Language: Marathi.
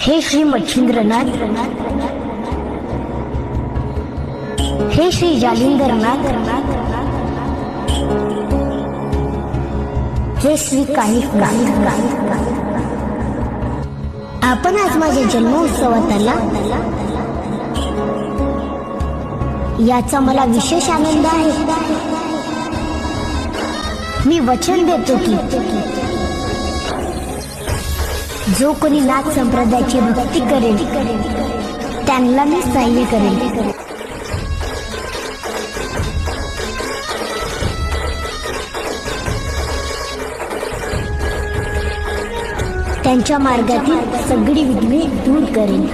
हे श्री मच्छिंद्रनाथ. हे श्री जालिंदरनाथ. हे श्री काही आपण आज माझ्या जन्मोत्सवात आला याचा मला विशेष आनंद आहे. मी वचन देतो की जो कोणी नाथ संप्रदायाची भक्ती करेल त्यांना मी सहाय्य करेल. त्यांच्या मार्गातील सगळी विघ्ने दूर करेन.